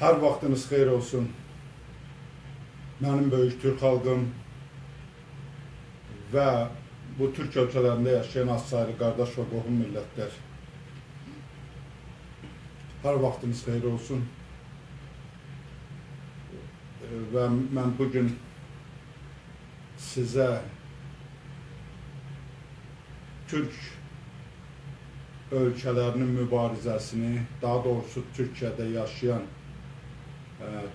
Hər vaxtınız xeyir olsun. Mənim böyük Türk xalqım və bu Türk ölkələrində yaşayan azsaylı qardaş və qohum millətlər. Hər vaxtınız xeyir olsun. Və mən bu gün sizə Türk ölkələrinin mübarizəsini, daha doğrusu Türkiyədə yaşayan,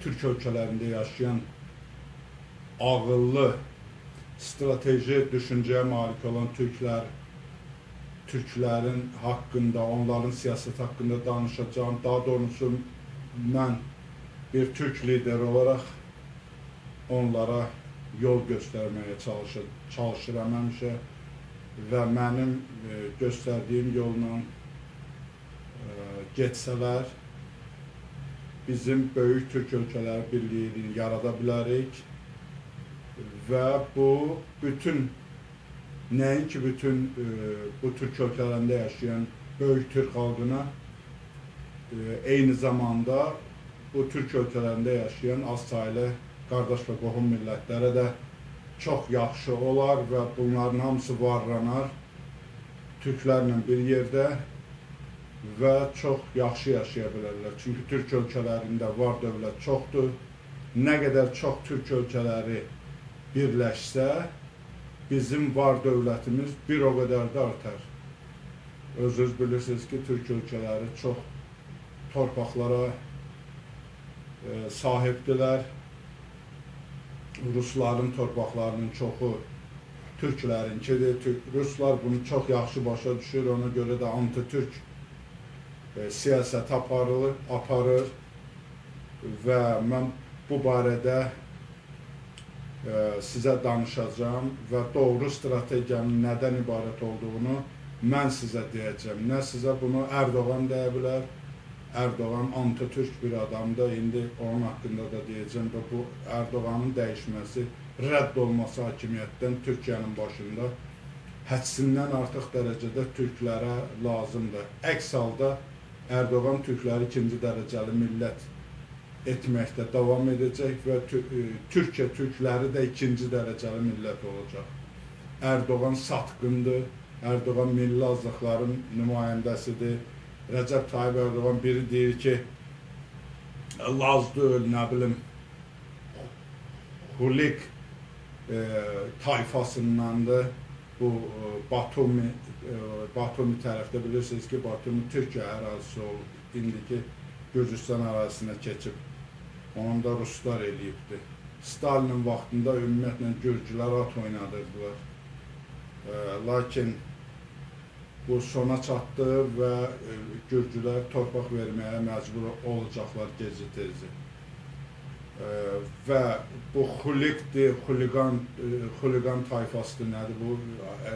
Türk ölkələrində yaşayan ağıllı, strateji düşüncəyə malik olan Türklər, Türklərin haqqında, onların siyasət haqqında danışacağım. Daha doğrusu mən bir Türk lideri olaraq onlara yol göstərməyə çalışır, çalışıram həmişə və mənim e, göstərdiyim yolla e, getsələr bizim böyük Türk ölkələri birliyini yarada bilərik və bu bütün nəinki bütün e, bu Türk ölkələrində yaşayan böyük Türk xalqına e, eyni zamanda bu Türk ölkələrində yaşayan az saylı qardaş və qohum millətlərə də çox yaxşı olar və bunların hamısı varlanar türklərlə bir yerdə və çox yaxşı yaşaya bilərlər. Çünki türk ölkələrində var dövlət çoxdur. Nə qədər çox türk ölkələri birləşsə, bizim var dövlətimiz bir o qədər də artar. Özünüz bilirsiniz ki, türk ölkələri çox torpaqlara e, sahibdilər Rusların torpaqlarının çoxu türklərinkidir. Türk, Ruslar bunu çox yaxşı başa düşür. Ona görə də anti-türk siyasət aparılır, aparır və mən bu barədə e, sizə danışacağım və doğru strategiyanın nədən ibarət olduğunu mən sizə deyəcəm. Nə sizə bunu Erdoğan deyə bilər, Erdoğan anti-türk bir adamdır. İndi onun haqqında da deyəcəm və bu Erdoğanın dəyişməsi, rədd olması hakimiyyətdən Türkiyənin başında hədsindən artıq dərəcədə türklərə lazımdır. Əks halda Erdoğan türkləri ikinci dərəcəli millət etməkdə davam edəcək və e, Türkiyə türkləri də ikinci dərəcəli millət olacaq. Erdoğan satqındır, Erdoğan milli azlıqların nümayəndəsidir. Recep Tayyip Erdoğan biri deyir ki Laz deyil, nə bilim Hulik e, tayfasındandır. Bu e, Batumi Batumi tərəfdə bilirsiniz ki, Batumi Türkiyə ərazisi olub. İndiki Gürcüstan ərazisinə keçib. Onun da Ruslar eləyibdi. Stalinin vaxtında ümumiyyətlə Gürcülər at oynadırdılar. E, lakin bu sona çatdı və e, Gürcülər torpaq verməyə məcbur olacaqlar gezi tezi. E, və bu xulikdir, xuliqan, e, xuliqan tayfasıdır, nədir bu?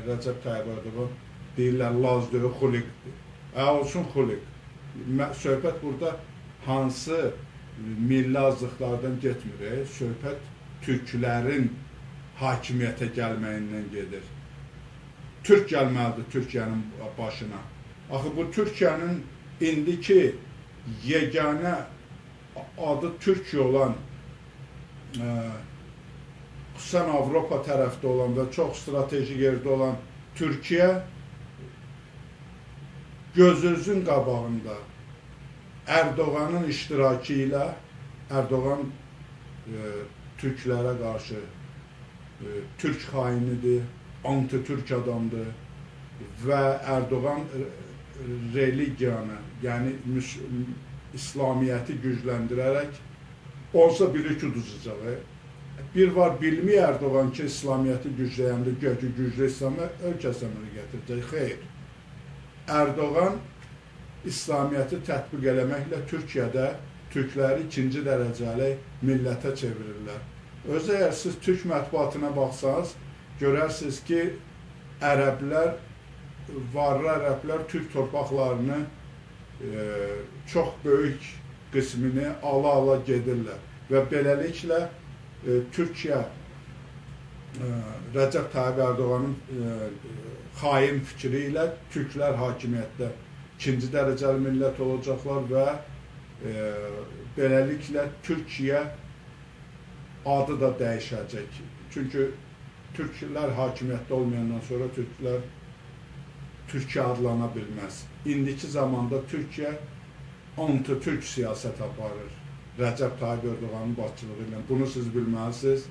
Rəcəb Tayyib Erdoğan deyirlər Laz deyir, xulikdir. Ə, olsun xulik. Söhbət burada hansı milli azlıqlardan getmir, e? söhbət türklərin hakimiyyətə gəlməyindən gedir. Türk gəlməlidir Türkiyənin başına. Axı bu Türkiyənin indiki yeganə adı Türkiyə olan ə, e, xüsusən Avropa tərəfdə olan və çox strateji yerdə olan Türkiyə gözünüzün qabağında Erdoğanın iştirakı ilə Erdoğan e, türklərə qarşı e, türk xainidir, anti-Türk adamdır və Erdoğan religiyanı, yəni İslamiyyəti gücləndirərək olsa bilir ki, uduzacaq. Bir var bilmiyor Erdoğan ki, İslamiyyəti gücləyəndə gökü güclü İslamı ölkəsinə bunu gətirəcək. Xeyr. Erdoğan İslamiyyəti tətbiq eləməklə Türkiyədə türkləri ikinci dərəcəli millətə çevirirlər. Özü əgər siz türk mətbuatına baxsanız, görərsiniz ki, ərəblər, varlı ərəblər türk torpaqlarını e, çox böyük qismini ala-ala gedirlər və beləliklə e, Türkiyə e, Rəcəb Tayyib Ərdoğanın e, xain fikri ilə türklər hakimiyyətdə ikinci dərəcəli millət olacaqlar və e, beləliklə Türkiyə adı da dəyişəcək. Çünki türklər hakimiyyətdə olmayandan sonra türklər Türkiyə adlana bilməz. İndiki zamanda Türkiyə anti-türk siyasət aparır. Rəcəb Tayyip Erdoğanın başçılığı ilə. Bunu siz bilməlisiniz.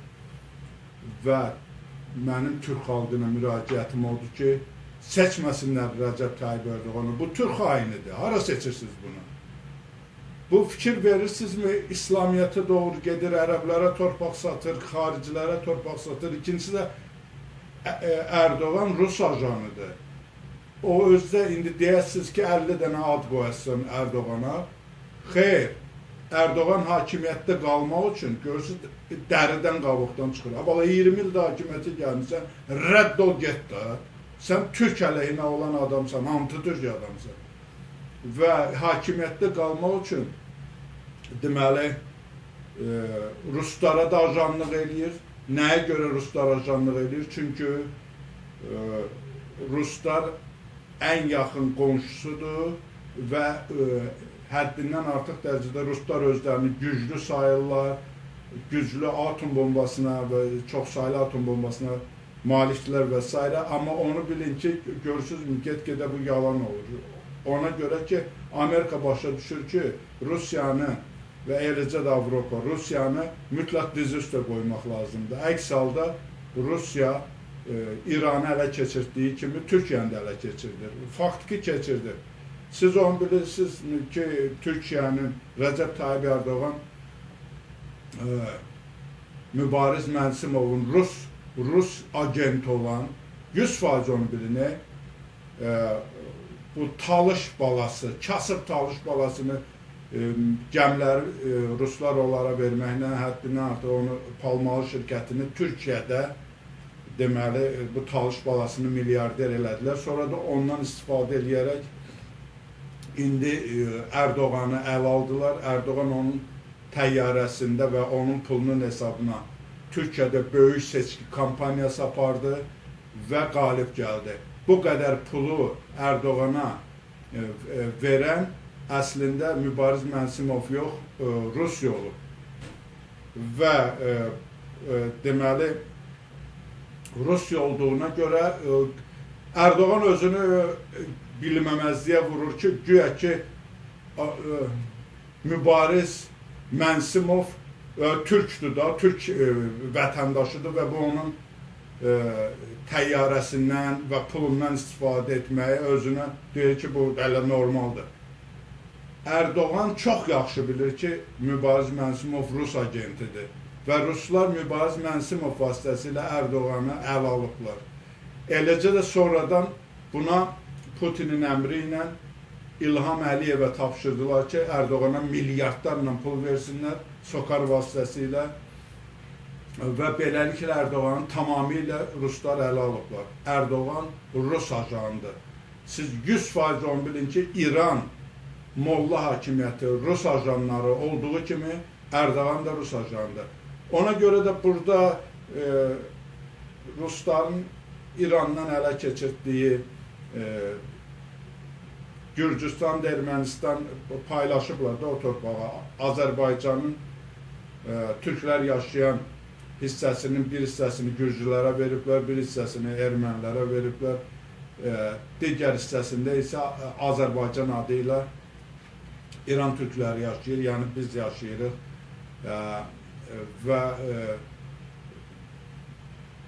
Və mənim türk xalqına müraciətim odur ki, seçməsinlər Rəcəb Tayyip Erdoğanı. Bu türk hainidir. Hara seçirsiniz bunu? Bu fikir verirsinizmi? İslamiyyətə doğru gedir, ərəblərə torpaq satır, xaricilərə torpaq satır. İkincisi də Erdoğan Rus ajanıdır. O özdə indi deyəsiniz ki, 50 dənə ad qoyasın Erdoğana. Xeyr, Erdoğan hakimiyyətdə qalmaq üçün görürsünüz, dəridən qabuqdan çıxır. Abala 20 ildə hakimiyyətə gəlmişsən, rədd ol get də. Sən türk əleyhinə olan adamsan, anti-türk adamsan və hakimiyyətdə qalmaq üçün deməli e, ruslara da ajanlıq eləyir. Nəyə görə ruslar ajanlıq eləyir? Çünki e, ruslar ən yaxın qonşusudur və e, həddindən artıq dərəcədə ruslar özlərini güclü sayırlar, güclü atom bombasına və çoxsaylı atom bombasına malikdirlər və s. Amma onu bilin ki, görürsünüzmü, get-gedə bu yalan olur. Ona görə ki, Amerika başa düşür ki, Rusiyanı və eləcə də Avropa Rusiyanı mütləq diz üstə qoymaq lazımdır. Əks halda Rusiya e, İranı ələ keçirdiyi kimi Türkiyəni də ələ keçirdir. Fakt ki, keçirdir. Siz onu bilirsiniz ki, Türkiyənin Rəcəb Tayyip Erdoğan e, Mübariz Mənsimovun Rus Rus agent olan 100% onu bilinir. E, bu talış balası, kasıb talış balasını e, gəmləri e, ruslar onlara verməklə həddindən artıq onu Palmalı şirkətini Türkiyədə deməli e, bu talış balasını milyarder elədilər. Sonra da ondan istifadə eləyərək indi e, Ərdoğanı əl aldılar. Ərdoğan onun təyyarəsində və onun pulunun hesabına Türkiyədə böyük seçki kampaniyası apardı və qalib gəldi. Bu qədər pulu Ərdoğana e, e, verən əslində Mübariz Mənsimov yox, e, Rusiya olub. Və e, e, deməli Rusiya olduğuna görə e, Ərdoğan özünü e, bilməməzliyə vurur ki, güya ki e, Mübariz Mənsimov e, türkdür da, türk e, vətəndaşıdır və bu onun e, təyyarəsindən və pulundan istifadə etməyi özünə deyir ki, bu elə normaldır. Ərdoğan çox yaxşı bilir ki, Mübariz Mənsimov Rus agentidir və ruslar Mübariz Mənsimov vasitəsilə Ərdoğanı əl alıblar. Eləcə də sonradan buna Putinin əmri ilə İlham Əliyevə tapşırdılar ki, Ərdoğana milyardlarla pul versinlər SOKAR vasitəsilə və beləliklə Ərdoğanın tamamilə ruslar ələ alıblar. Ərdoğan Rus ajanıdır. Siz 100% onu bilin ki, İran molla hakimiyyəti Rus ajanları olduğu kimi Ərdoğan da Rus ajanıdır. Ona görə də burada e, Rusların İrandan ələ keçirdiyi e, Gürcüstan, Ermənistan paylaşıblar da o torpağı. Azərbaycanın e, türklər yaşayan hissəsinin bir hissəsini gürcülərə veriblər, bir hissəsini ermənilərə veriblər. E, digər hissəsində isə Azərbaycan adı ilə İran türkləri yaşayır, yəni biz yaşayırıq. E, və e,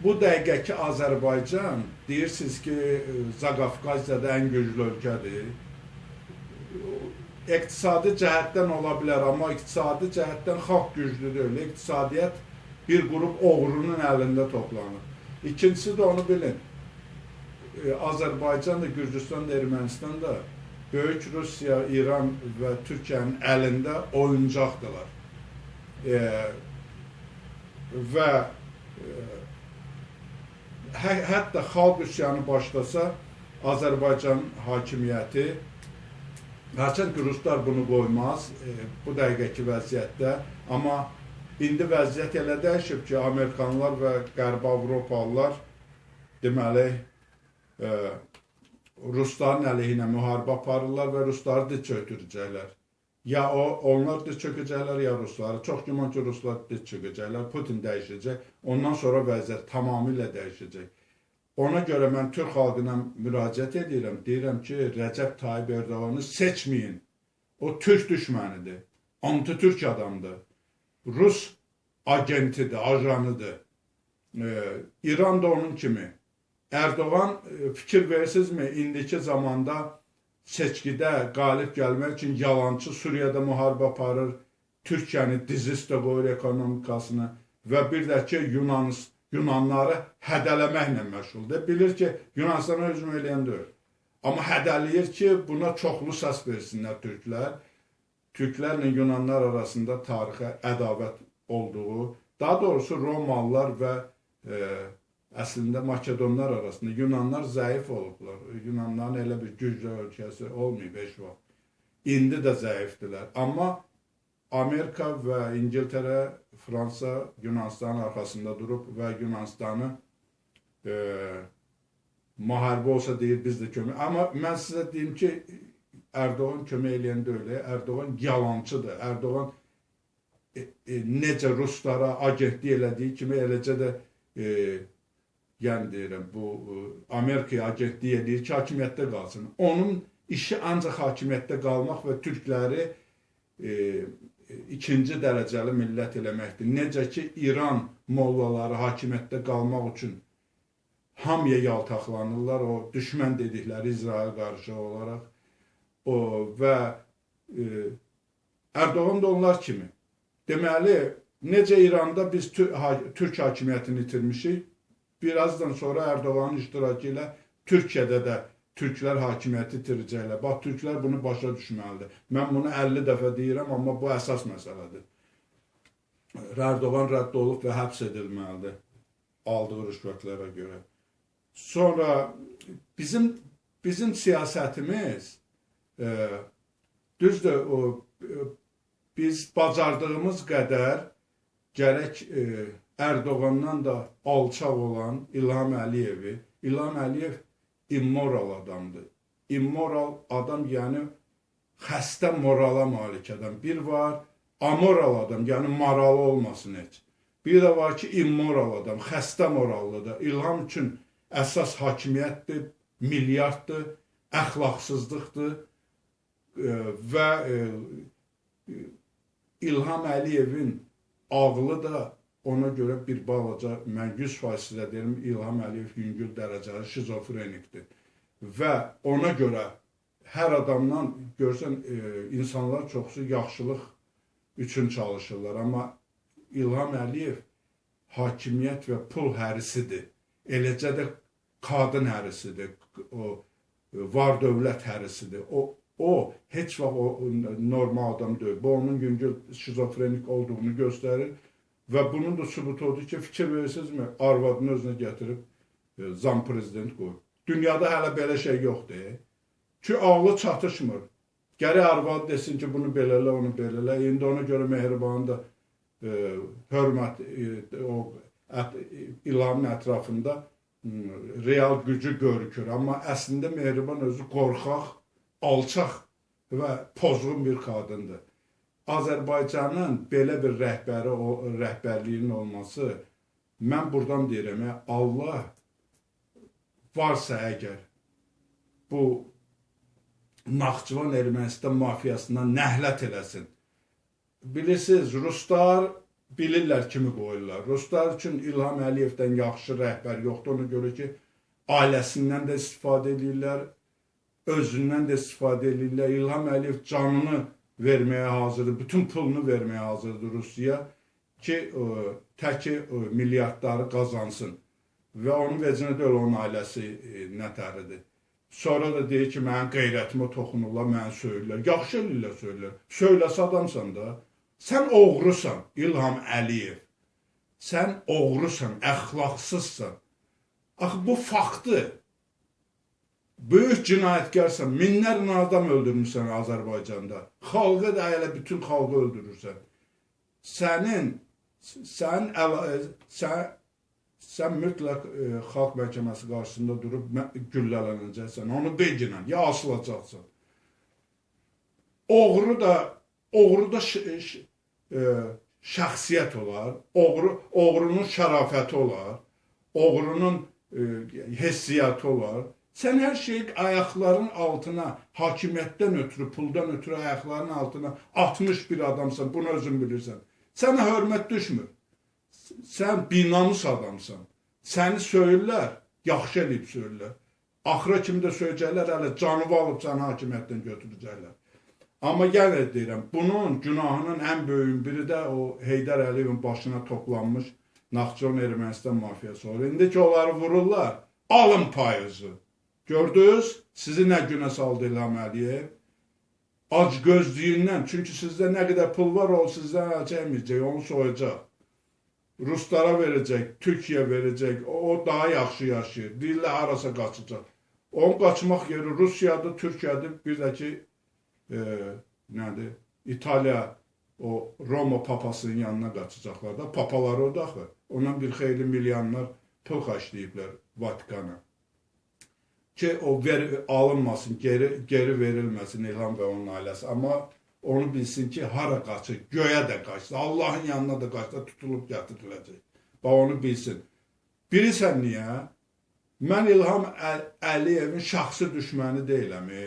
bu dəqiqəki Azərbaycan deyirsiniz ki, Zaqafqaziyada ən güclü ölkədir iqtisadi cəhətdən ola bilər, amma iqtisadi cəhətdən xalq güclü deyil. İqtisadiyyat bir qrup oğrunun əlində toplanır. İkincisi də onu bilin. E, Azərbaycan da, Gürcüstan da, Ermənistan da Böyük Rusiya, İran və Türkiyənin əlində oyuncaqdılar. E, və e, hə, hətta xalq üsyanı başlasa Azərbaycan hakimiyyəti Hərçənd ki, ruslar bunu qoymaz e, bu dəqiqəki vəziyyətdə, amma indi vəziyyət elə dəyişib ki, Amerikanlar və Qərb Avropalılar deməli e, rusların əleyhinə müharibə aparırlar və rusları da çötürəcəklər. Ya o onlar diz çökəcəklər ya Rusları. Çox güman ki, Ruslar diz çökəcəklər. Putin dəyişəcək. Ondan sonra vəziyyət tamamilə dəyişəcək. Ona görə mən Türk xalqına müraciət edirəm. Deyirəm ki, Rəcəb Tayyip Erdoğanı seçməyin. O Türk düşmənidir. Anti-Türk adamdır. Rus agentidir, ajanıdır. Ee, İran da onun kimi. Erdoğan e, fikir verirsinizmi indiki zamanda seçkidə qalib gəlmək üçün yalançı Suriyada müharibə aparır, Türkiyəni diz üstə qoyur ekonomikasını və bir də ki Yunan Yunanları hədələməklə məşğuldur. Bilir ki, Yunanistana hücum eləyən deyil. Amma hədələyir ki, buna çoxlu səs versinlər türklər. Türklərlə Yunanlar arasında tarixə ədavət olduğu, daha doğrusu Romalılar və e, əslində Makedonlar arasında Yunanlar zəif olublar. Yunanların elə bir güclü ölkəsi olmayıb heç vaxt. İndi də zəifdilər. Amma Amerika və İngiltərə, Fransa Yunanistanın arxasında durub və Yunanistanı e, müharibə olsa deyir biz də kömək. Amma mən sizə deyim ki, Erdoğan kömək eləyən deyil. Erdoğan yalancıdır. Erdoğan e, e, necə ruslara agentlik elədiyi kimi eləcə də e, yəni deyirəm, bu e, Amerikaya agentlik edir ki, hakimiyyətdə qalsın. Onun işi ancaq hakimiyyətdə qalmaq və türkləri e, ikinci dərəcəli millət eləməkdir. Necə ki, İran mollaları hakimiyyətdə qalmaq üçün hamıya yaltaqlanırlar, o düşmən dedikləri İsrail qarşı olaraq o və e, Erdoğan da onlar kimi. Deməli, necə İranda biz Türk hakimiyyətini itirmişik, birazdan sonra Erdoğanın iştirakı ilə Türkiyədə də türklər hakimiyyəti itirəcəklər. Bax, türklər bunu başa düşməlidir. Mən bunu 50 dəfə deyirəm, amma bu əsas məsələdir. Erdoğan rədd olub və həbs edilməlidir aldığı rüşvətlərə görə. Sonra bizim bizim siyasətimiz e, düzdür o e, biz bacardığımız qədər gərək e, Erdoğandan da alçaq olan İlham Əliyevi, İlham Əliyev immoral adamdır. Immoral adam, yəni xəstə morala malik adam. Bir var, amoral adam, yəni maralı olmasın heç. Bir də var ki, immoral adam, xəstə morallıdır. İlham üçün əsas hakimiyyətdir, milyarddır, əxlaqsızlıqdır və İlham Əliyevin ağlı da Ona görə bir balaca, mən 100% sizə deyirəm, İlham Əliyev yüngül dərəcəli şizofrenikdir. Və ona görə hər adamdan görsən, e, insanlar çoxsu yaxşılıq üçün çalışırlar. Amma İlham Əliyev hakimiyyət və pul hərisidir. Eləcə də qadın hərisidir. O var dövlət hərisidir. O o heç vaxt o normal adam deyil. Bu onun yüngül şizofrenik olduğunu göstərir Və bunun da sübutu odur ki, fikir verirsinizmi, arvadını özünə gətirib e, zam prezident qoyub. Dünyada hələ belə şey yoxdur. Ki, ağlı çatışmır. Gərək arvad desin ki, bunu belələ, onu belələ. İndi ona görə mehribanı da e, hörmət e, o ət, ilanın ətrafında real gücü görükür. Amma əslində mehriban özü qorxaq, alçaq və pozğun bir qadındır. Azərbaycanın belə bir rəhbəri, o rəhbərliyinin olması, mən buradan deyirəm, Allah varsa əgər bu Naxçıvan Ermənistan mafiyasından nəhlət eləsin. Bilirsiniz, Ruslar bilirlər kimi qoyurlar. Ruslar üçün İlham Əliyevdən yaxşı rəhbər yoxdur. Ona görə ki, ailəsindən də istifadə edirlər, özündən də istifadə edirlər. İlham Əliyev canını verməyə hazırdır, bütün pulunu verməyə hazırdır Rusiya ki, ə, e, təki ə, e, milyardları qazansın. Və onun vecinə deyil, onun ailəsi ə, e, nətəridir. Sonra da deyir ki, mənim qeyrətimə toxunurlar, məni söylürlər. Yaxşı eləyirlər söylürlər. Söyləsə adamsan da, sən oğrusan, İlham Əliyev. Sən oğrusan, əxlaqsızsan. Axı bu faktdır. Böyük cinayətkarsan, minlərlə adam öldürmüsən Azərbaycanda. Xalqı da elə bütün xalqı öldürürsən. Sənin sən sən sən mütləq e, xalq məhkəməsi qarşısında durub güllələnəcəksən. Onu beginən ya asılacaqsan. Oğru da oğruda ş- ş- e, şəxsiyyət olar, oğru oğrunun şərafəti olar, oğrunun e, hissiyatı olar. Sən hər şeyi ayaqların altına, hakimiyyətdən ötürü, puldan ötürü ayaqların altına atmış bir adamsan, bunu özün bilirsən. Sənə hörmət düşmür. Sən binamus adamsan. Səni söyürlər, yaxşı eləyib söyürlər. Axıra kimi də söyləyəcəklər, hələ canını alıb səni hakimiyyətdən götürəcəklər. Amma yenə deyirəm, bunun günahının ən böyük biri də o Heydər Əliyevin başına toplanmış Naxçıvan Ermənistan mafiyası olur. İndi ki onları vururlar, alın payızı. Gördünüz? Sizi nə günə saldı İlham Əliyev? Ac gözlüyündən. Çünki sizdə nə qədər pul var, o sizdən əl çəkməyəcək, onu soyacaq. Ruslara verəcək, Türkiyə verəcək, o, daha yaxşı yaşayır. Dillə harasa qaçacaq. Onun qaçmaq yeri Rusiyadır, Türkiyədir, bir də ki, e, nədir, İtaliya, o Roma papasının yanına qaçacaqlar da. Papalar o da axı. Ondan bir xeyli milyonlar pul xərcləyiblər Vatikana. Ki o ver, alınmasın, geri geri verilməsin İlham və onun ailəsi. Amma onu bilsin ki, hara qaçır, göyə də qaçsa, Allahın yanına da qaçsa tutulub gətiriləcək. Bax onu bilsin. Bilirsən niyə? Mən İlham Əl Əliyevin şəxsi düşməni deyiləm. E?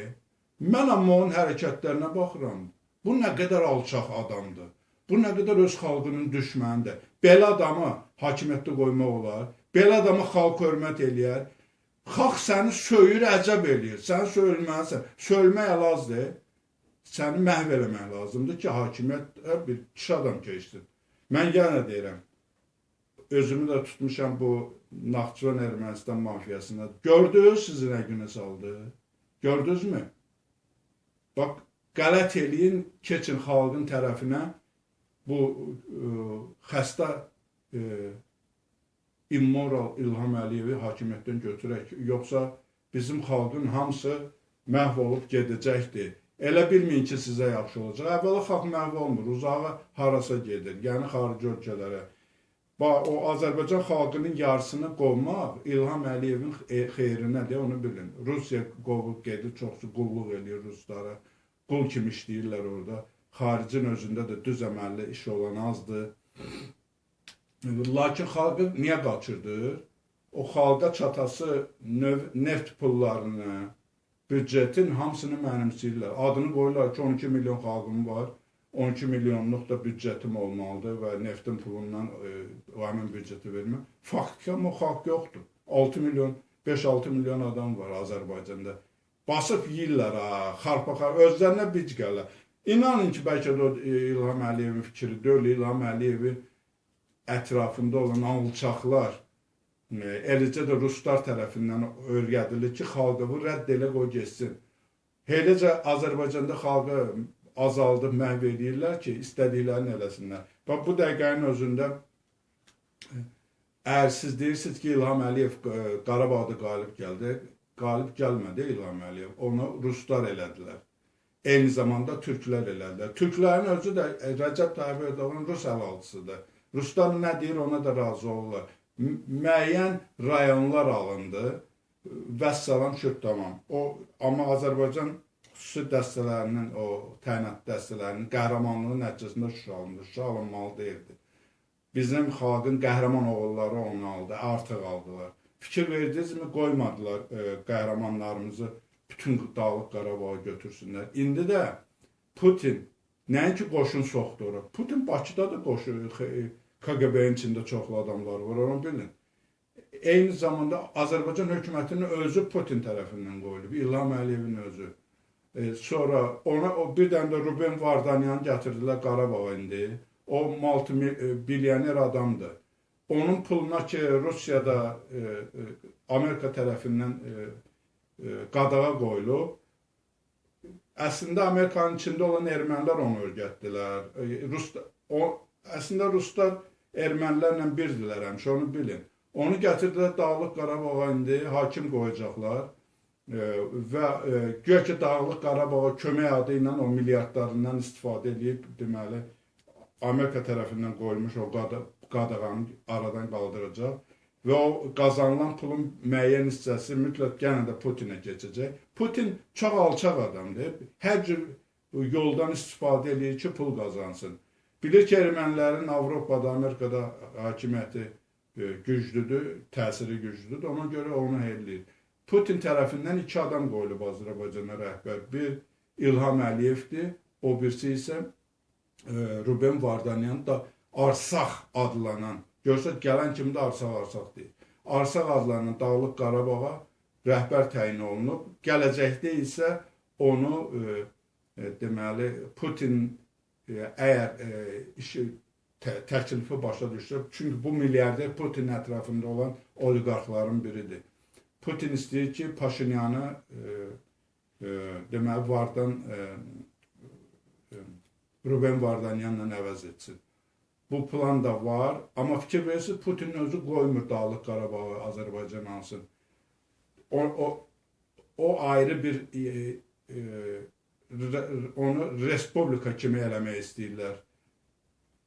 Mən amma onun hərəkətlərinə baxıram. Bu nə qədər alçaq adamdır. Bu nə qədər öz xalqının düşmənidir. Belə adamı hakimiyyətdə qoymaq olar. Belə adamı xalq hörmət eləyər. Xalq səni söyür, əcəb eləyir. Sən söyülməlisən. Söyülmək əlazdır. Səni məhv eləmək lazımdır ki, hakimiyyət bir kişi adam keçsin. Mən yenə deyirəm, özümü də tutmuşam bu Naxçıvan Ermənistan mafiyasına. Gördünüz sizi nə günə saldı? Gördünüzmü? Bax, qələt eləyin, keçin xalqın tərəfinə bu ə, xəstə ə, immoral İlham Əliyevi hakimiyyətdən götürək, yoxsa bizim xalqın hamısı məhv olub gedəcəkdir. Elə bilməyin ki, sizə yaxşı olacaq. Əvvəla xalq məhv olmur, uzağa harasa gedir, yəni xarici ölkələrə. Bax, o Azərbaycan xalqının yarısını qovmaq İlham Əliyevin e, xeyrinədir, onu bilin. Rusiya qovub gedir, çoxsu qulluq eləyir ruslara. Qul kimi işləyirlər orada. Xaricin özündə də düz əməlli iş olan azdır. Lakin xalqı niyə qaçırdır? O xalqa çatası növ, neft pullarını, büdcetin hamısını mənimsəyirlər. Adını qoyurlar ki, 12 milyon xalqım var. 12 milyonluq da büdcetim olmalıdır və neftin pulundan e, o həmin büdceti vermə. Faktiki amma xalq yoxdur. 6 milyon, 5-6 milyon adam var Azərbaycanda. Basıb yeyirlər ha, xarpaxar, özlərinə bic gəlirlər. İnanın ki, bəlkə də o e, İlham Əliyevin fikri deyil, İlham Əliyevi ətrafında olan alçaqlar, e, eləcə də ruslar tərəfindən öyrədilir ki, xalqı rədd elə qoy getsin. Eləcə Azərbaycanda xalqı azaldıb məhv edirlər ki, istədiklərini eləsinlər. Bax bu dəqiqənin özündə əgər siz deyirsiniz ki, İlham Əliyev e, Qarabağda qalib gəldi, qalib gəlmədi İlham Əliyev. Onu ruslar elədilər. Eyni zamanda türklər elədilər. Türklərin özü də e, Rəcəb Tayyib Ərdoğan rus əlaltısıdır. Ruslar nə deyir, ona da razı olurlar. Müəyyən rayonlar alındı. Vəssalam şürt tamam. O amma Azərbaycan xüsusi dəstələrinin, o təyinat dəstələrinin qəhrəmanlığı nəticəsində Şuşa alındı. Şuşa alınmalı deyildi. Bizim xalqın qəhrəman oğulları onu aldı, artıq aldılar. Fikir verdinizmi, qoymadılar e, qəhrəmanlarımızı bütün Dağlıq Qarabağı götürsünlər. İndi də Putin nəinki qoşun soxdu ora. Putin Bakıda da qoşun, KGB-nin içində çoxlu adamlar var, onu bilin. Eyni zamanda Azərbaycan hökumətinin özü Putin tərəfindən qoyulub, İlham Əliyevin özü. E, sonra ona o bir dənə də Ruben Vardanyan gətirdilər Qarabağa indi. O multimilyoner adamdır. Onun puluna ki Rusiyada e, e, Amerika tərəfindən e, e, qadağa qoyulub. Əslində Amerikanın içində olan ermənilər onu öyrətdilər. E, Rus o əslində ruslar ermənilərlə birdilər həmişə onu bilin. Onu gətirdilər Dağlıq Qarabağa indi hakim qoyacaqlar və e, güya ki Dağlıq Qarabağa kömək adı ilə o milyardlarından istifadə edib deməli Amerika tərəfindən qoyulmuş o qadağanı aradan qaldıracaq və o qazanılan pulun müəyyən hissəsi mütləq yenə də Putinə keçəcək. Putin çox alçaq adamdır. Hər cür yoldan istifadə edir ki, pul qazansın. Bilir ki, ermənilərin Avropada, Amerikada hakimiyyəti e, güclüdür, təsiri güclüdür. Ona görə onu eləyir. Putin tərəfindən iki adam qoyulub Azərbaycana rəhbər. Bir İlham Əliyevdir, o birisi isə e, Ruben Vardanyan da Arsaq adlanan, görsək gələn kimi də Arsaq Arsaq deyir. Arsaq adlanan Dağlıq Qarabağa rəhbər təyin olunub. Gələcəkdə isə onu e, e, deməli Putin əgər e, işi tə, təklifi başa düşsə, çünki bu milyarder Putin ətrafında olan oliqarxların biridir. Putin istəyir ki, Paşinyanı e, e, deməli Vardan e, e, Ruben Vardanyanla əvəz etsin. Bu plan da var, amma fikir verirsiniz Putin özü qoymur Dağlıq Qarabağı Azərbaycan alsın. O, o, o ayrı bir e, e, onu respublika kimi eləmək istəyirlər.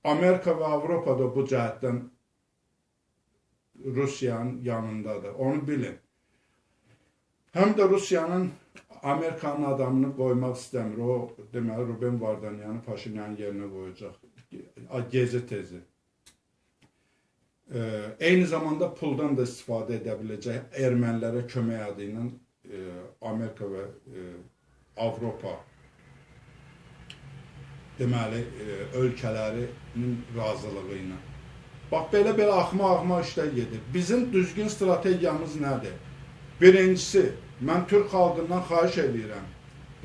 Amerika və Avropa da bu cəhətdən Rusiyanın yanındadır. Onu bilin. Həm də Rusiyanın Amerikanın adamını qoymaq istəmir. O deməli Ruben Vardanyanı Paşinyanın yerinə qoyacaq. Gezi tezi. Ee, eyni zamanda puldan da istifadə edə biləcək ermənilərə kömək adı ilə e, Amerika və e, Avropa deməli e, ölkələrinin razılığı ilə. Bax belə-belə axma-axma işlər gedir. Bizim düzgün strategiyamız nədir? Birincisi, mən Türk xalqından xahiş edirəm.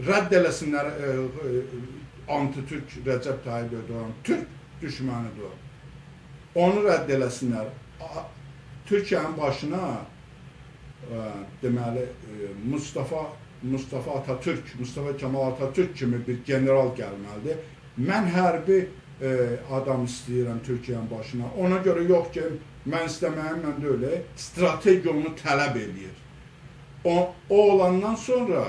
Rədd eləsinlər e, e, anti-Türk Rəcəb Tayyip Erdoğan. Türk düşmənidir. Onu rədd eləsinlər. Türkiyənin başına e, deməli e, Mustafa Mustafa Atatürk, Mustafa Kemal Atatürk kimi bir general gəlməlidir. Mən hərbi e, adam istəyirəm Türkiyənin başına. Ona görə yox ki, mən istəməyim, mən də elə. Strategiya onu tələb eləyir. O, o olandan sonra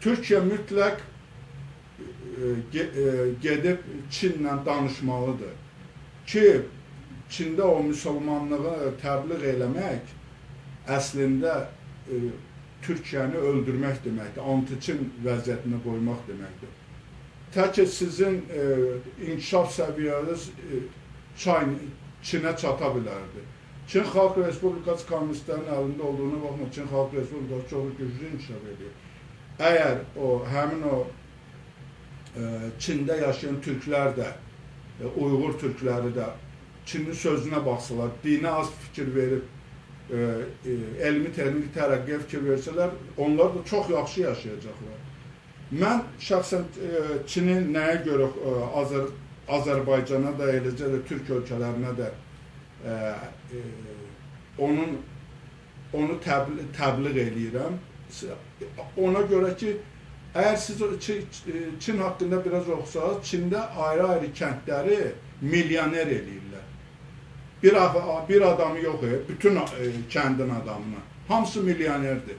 Türkiyə mütləq e, e, gedib Çinlə danışmalıdır ki, Çində o müsəlmanlığı təbliğ eləmək əslində e, Türkiyəni öldürmək deməkdir, anti-Çin vəziyyətinə qoymaq deməkdir. Tək ki sizin e, inkişaf səviyyəniz e, Çin, Çinə çata bilərdi. Çin Xalq Respublikası kommunistlərin əlində olduğuna baxma, Çin Xalq Respublikası çox güclü inkişaf edir. Əgər o həmin o e, Çində yaşayan türklər də, e, Uyğur türkləri də Çinin sözünə baxsalar, dinə az fikir verib, elmi texniki tərəqqiyə fikir versələr, onlar da çox yaxşı yaşayacaqlar. Mən şəxsən e, Çini nəyə görə e, Azər Azərbaycana da eləcə də Türk ölkələrinə də e, e, onun onu təbliğ, təbliğ eləyirəm. Ona görə ki, əgər siz Çin haqqında biraz oxusanız, Çində ayrı-ayrı kəndləri milyoner eləyirlər. Bir, bir adamı yox, e, bütün e, kəndin adamını. Hamısı milyonerdir.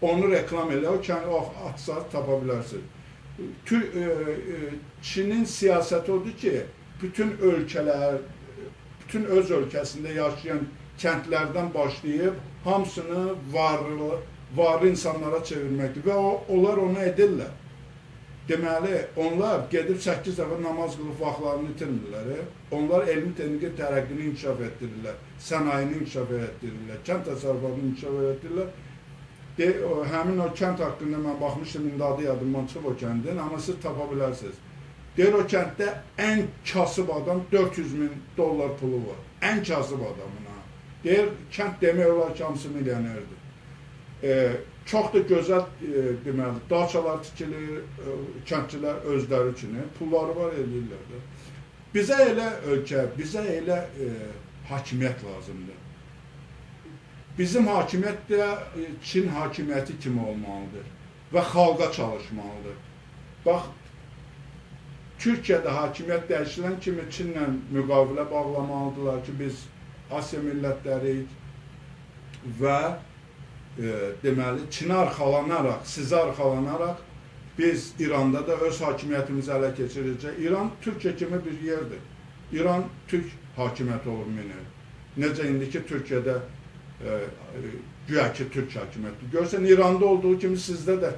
Onu reklam elə, o kəndi o açsaz tapa bilərsiniz. Tü, e, e, Çinin siyasəti odur ki, bütün ölkələr, bütün öz ölkəsində yaşayan kəndlərdən başlayıb hamısını varlı, varlı insanlara çevirməkdir və o, onlar onu edirlər. Deməli, onlar gedib 8 dəfə namaz qılıb vaxtlarını itirmirlər. e. Onlar elmi texniki tərəqqini inkişaf etdirirlər, sənayini inkişaf etdirirlər, kənd təsərrüfatını inkişaf etdirirlər. De, o, həmin o kənd haqqında mən baxmışdım, indi adı yadımdan çıxıb o kəndin, amma siz tapa bilərsiniz. Deyir o kənddə ən kasıb adam 400 min dollar pulu var. Ən kasıb adamına. Deyir kənd demək olar ki, hamısı milyonerdir. Çox da gözəl e, deməli daçalar tikilir, e, kəndçilər özləri üçün e, pulları var eləyirlər də. Bizə elə ölkə, bizə elə e, hakimiyyət lazımdır. Bizim hakimiyyət də e, Çin hakimiyyəti kimi olmalıdır və xalqa çalışmalıdır. Bax, Türkiyədə hakimiyyət dəyişilən kimi Çinlə müqavilə bağlamalıdırlar ki, biz Asiya millətləriyik və e, deməli Çinə arxalanaraq, sizə arxalanaraq biz İranda da öz hakimiyyətimizi ələ keçirəcək. İran Türkiyə kimi bir yerdir. İran Türk hakimiyyəti olur minir. Necə indiki Türkiyədə e, e, güya ki Türk hakimiyyəti. Görsən İranda olduğu kimi sizdə də